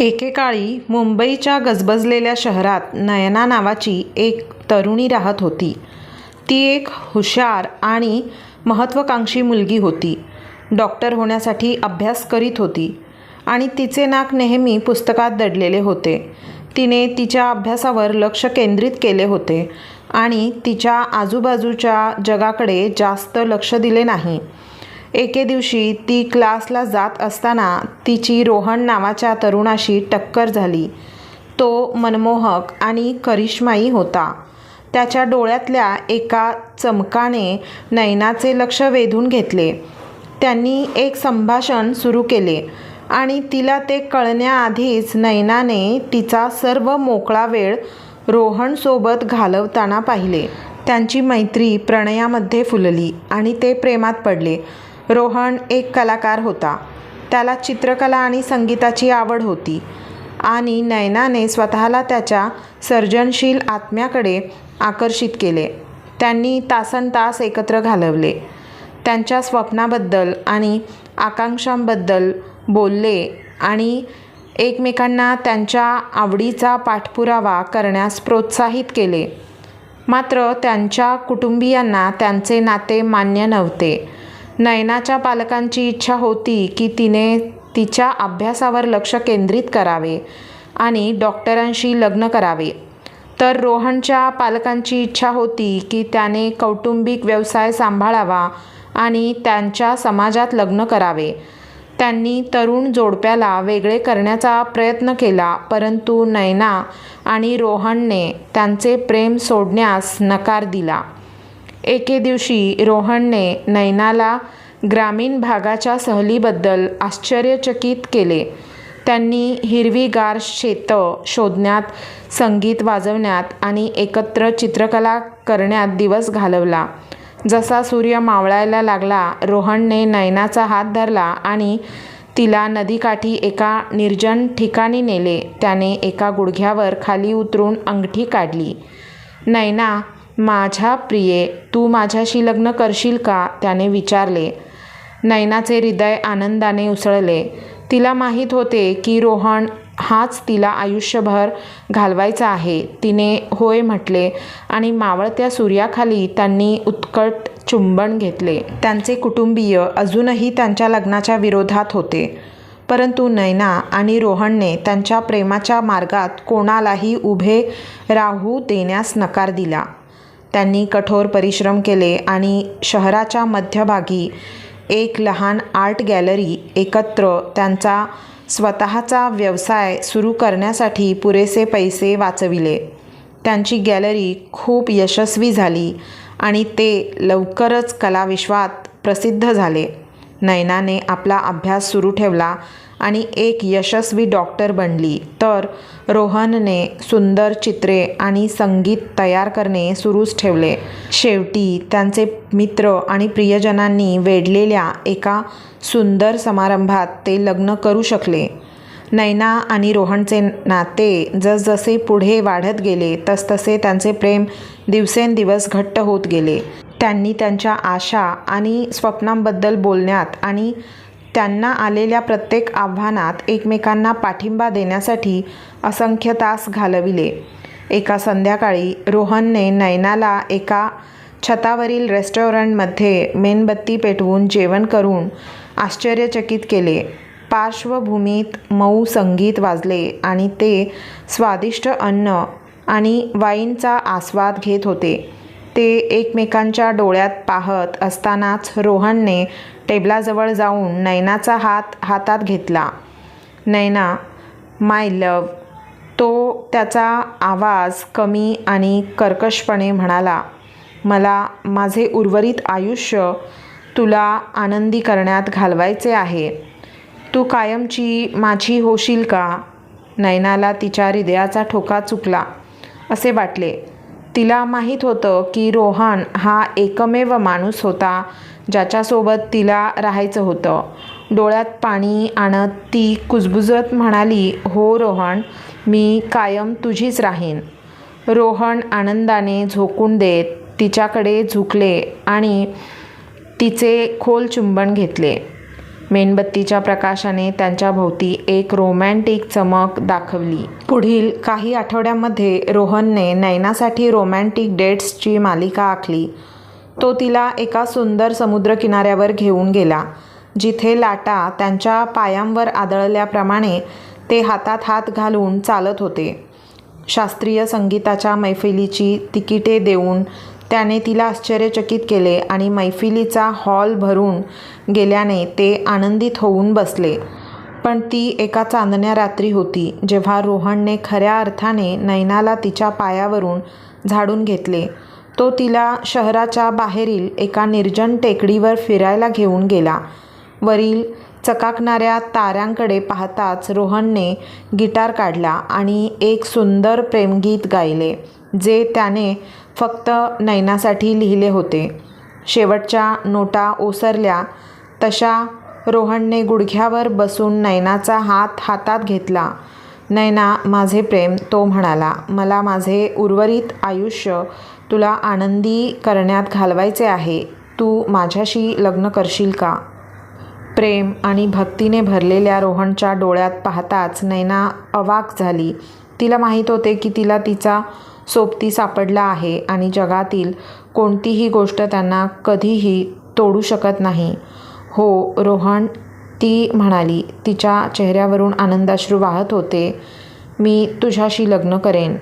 एकेकाळी मुंबईच्या गजबजलेल्या शहरात नयना नावाची एक तरुणी राहत होती. ती एक हुशार आणि महत्त्वाकांक्षी मुलगी होती. डॉक्टर होण्यासाठी अभ्यास करीत होती आणि तिचे नाक नेहमी पुस्तकात दडलेले होते. तिने तिच्या अभ्यासावर लक्ष केंद्रित केले होते आणि तिच्या आजूबाजूच्या जगाकडे जास्त लक्ष दिले नाही. एके दिवशी ती क्लासला जात असताना तिची रोहन नावाच्या तरुणाशी टक्कर झाली. तो मनमोहक आणि करिश्माई होता. त्याच्या डोळ्यातल्या एका चमकाने नयनाचे लक्ष वेधून घेतले. त्यांनी एक संभाषण सुरू केले आणि तिला ते कळण्याआधीच नयनाने तिचा सर्व मोकळा वेळ रोहनसोबत घालवताना पाहिले. त्यांची मैत्री प्रणयामध्ये फुलली आणि ते प्रेमात पडले. रोहन एक कलाकार होता. त्याला चित्रकला आणि संगीताची आवड होती. आणि नयनाने स्वतःला त्याच्या सर्जनशील आत्म्याकडे आकर्षित केले. त्यांनी तासनतास एकत्र घालवले. त्यांच्या स्वप्नाबद्दल आणि आकांक्षांबद्दल बोलले आणि एकमेकांना त्यांच्या आवडीचा पाठपुरावा करण्यास प्रोत्साहित केले. मात्र त्यांच्या कुटुंबियांना त्यांचे नाते मान्य नव्हते. नयनाच्या पालकांची इच्छा होती की तिने तिच्या अभ्यासावर लक्ष केंद्रित करावे आणि डॉक्टरांशी लग्न करावे. तर रोहनच्या पालकांची इच्छा होती की त्याने कौटुंबिक व्यवसाय सांभाळावा आणि त्यांच्या समाजात लग्न करावे. त्यांनी तरुण जोडप्याला वेगळे करण्याचा प्रयत्न केला परंतु नयना आणि रोहनने त्यांचे प्रेम सोडण्यास नकार दिला. एके दिवशी रोहनने नैनाला ग्रामीण भागाच्या सहलीबद्दल आश्चर्यचकित केले. त्यांनी हिरवीगार शेतं शोधण्यात संगीत वाजवण्यात आणि एकत्र चित्रकला करण्यात दिवस घालवला. जसा सूर्य मावळायला लागला रोहनने नयनाचा हात धरला आणि तिला नदीकाठी एका निर्जन ठिकाणी नेले. त्याने एका गुडघ्यावर खाली उतरून अंगठी काढली. नैना माझ्या प्रिये तू माझ्याशी लग्न करशील का? त्याने विचारले. नैनाचे हृदय आनंदाने उसळले. तिला माहीत होते की रोहन हाच तिला आयुष्यभर घालवायचा आहे. तिने होय म्हटले आणि मावळत्या सूर्याखाली त्यांनी उत्कट चुंबन घेतले. त्यांचे कुटुंबीय अजूनही त्यांच्या लग्नाच्या विरोधात होते. परंतु नैना आणि रोहनने त्यांच्या प्रेमाच्या मार्गात कोणालाही उभे राहू देण्यास नकार दिला. त्यांनी कठोर परिश्रम केले आणि शहराच्या मध्यभागी एक लहान आर्ट गॅलरी एकत्र त्यांचा स्वतःचा व्यवसाय सुरू करण्यासाठी पुरेसे पैसे वाचविले. त्यांची गॅलरी खूप यशस्वी झाली आणि ते लवकरच कलाविश्वात प्रसिद्ध झाले. नयनाने आपला अभ्यास सुरू ठेवला आणि एक यशस्वी डॉक्टर बनली. तर रोहनने सुंदर चित्रे आणि संगीत तयार करणे सुरूच ठेवले. शेवटी त्यांचे मित्र आणि प्रियजनांनी वेढलेल्या एका सुंदर समारंभात ते लग्न करू शकले. नैना आणि रोहनचे नाते जसजसे पुढे वाढत गेले तसतसे त्यांचे प्रेम दिवसेंदिवस घट्ट होत गेले. त्यांनी त्यांच्या आशा आणि स्वप्नांबद्दल बोलण्यात आणि त्यांना आलेल्या प्रत्येक आव्हानात एकमेकांना पाठिंबा देण्यासाठी असंख्य तास घालविले. एका संध्याकाळी रोहनने नयनाला एका छतावरील रेस्टॉरंटमध्ये मेणबत्ती पेटवून जेवण करून आश्चर्यचकित केले. पार्श्वभूमीत मऊ संगीत वाजले आणि ते स्वादिष्ट अन्न आणि वाईनचा आस्वाद घेत होते. ते एकमेकांच्या डोळ्यात पाहत असतानाच रोहनने टेबलाजवळ जाऊन नैनाचा हात हातात घेतला. नैना माय लव तो त्याचा आवाज कमी आणि कर्कशपणे म्हणाला मला माझे उर्वरित आयुष्य तुला आनंदी करण्यात घालवायचे आहे. तू कायमची माझी होशील का? नैनाला तिच्या हृदयाचा ठोका चुकला. असे वाटले. तिला माहीत होतं की रोहन हा एकमेव माणूस होता ज्याच्यासोबत तिला राहायचं होतं. डोळ्यात पाणी आणत ती कुजबुजत म्हणाली हो रोहन मी कायम तुझीच राहीन रोहन आनंदाने झोकून देत तिच्याकडे झुकले आणि तिचे खोल चुंबन घेतले. मेणबत्तीच्या प्रकाशाने त्यांच्या भोवती एक रोमॅन्टिक चमक दाखवली. पुढील काही आठवड्यांमध्ये रोहनने नैनासाठी रोमॅन्टिक डेट्सची मालिका आखली. तो तिला एका सुंदर समुद्रकिनाऱ्यावर घेऊन गेला जिथे लाटा त्यांच्या पायांवर आदळल्याप्रमाणे ते हातात हात घालून चालत होते. शास्त्रीय संगीताच्या मैफिलीची तिकिटे देऊन त्याने तिला आश्चर्यचकित केले आणि मैफिलीचा हॉल भरून गेल्याने ते आनंदित होऊन बसले. पण ती एका चांदण्या रात्री होती जेव्हा रोहनने खऱ्या अर्थाने नैनाला तिच्या पायावरून झाडून घेतले. तो तिला शहराच्या बाहेरील एका निर्जन टेकडीवर फिरायला घेऊन गेला. वरील चकाकणाऱ्या ताऱ्यांकडे पाहताच रोहनने गिटार काढला आणि एक सुंदर प्रेमगीत गायले जे त्याने फक्त नैनासाठी लिहिले होते. शेवटच्या नोटा ओसरल्या तशा रोहनने गुडघ्यावर बसून नैनाचा हात हातात घेतला. नैना माझे प्रेम तो म्हणाला मला माझे उर्वरित आयुष्य तुला आनंदी करण्यात घालवायचे आहे. तू माझ्याशी लग्न करशील का? प्रेम आणि भक्तीने भरलेल्या रोहनच्या डोळ्यात पाहताच नैना अवाक झाली. तिला माहीत होते की तिला तिचा सोबती सापडला आहे आणि जगातील कोणतीही गोष्ट त्यांना कधीही तोडू शकत नाही. हो रोहन ती म्हणाली तिच्या चेहऱ्यावरून आनंदाश्रू वाहत होते. मी तुझ्याशी लग्न करेन.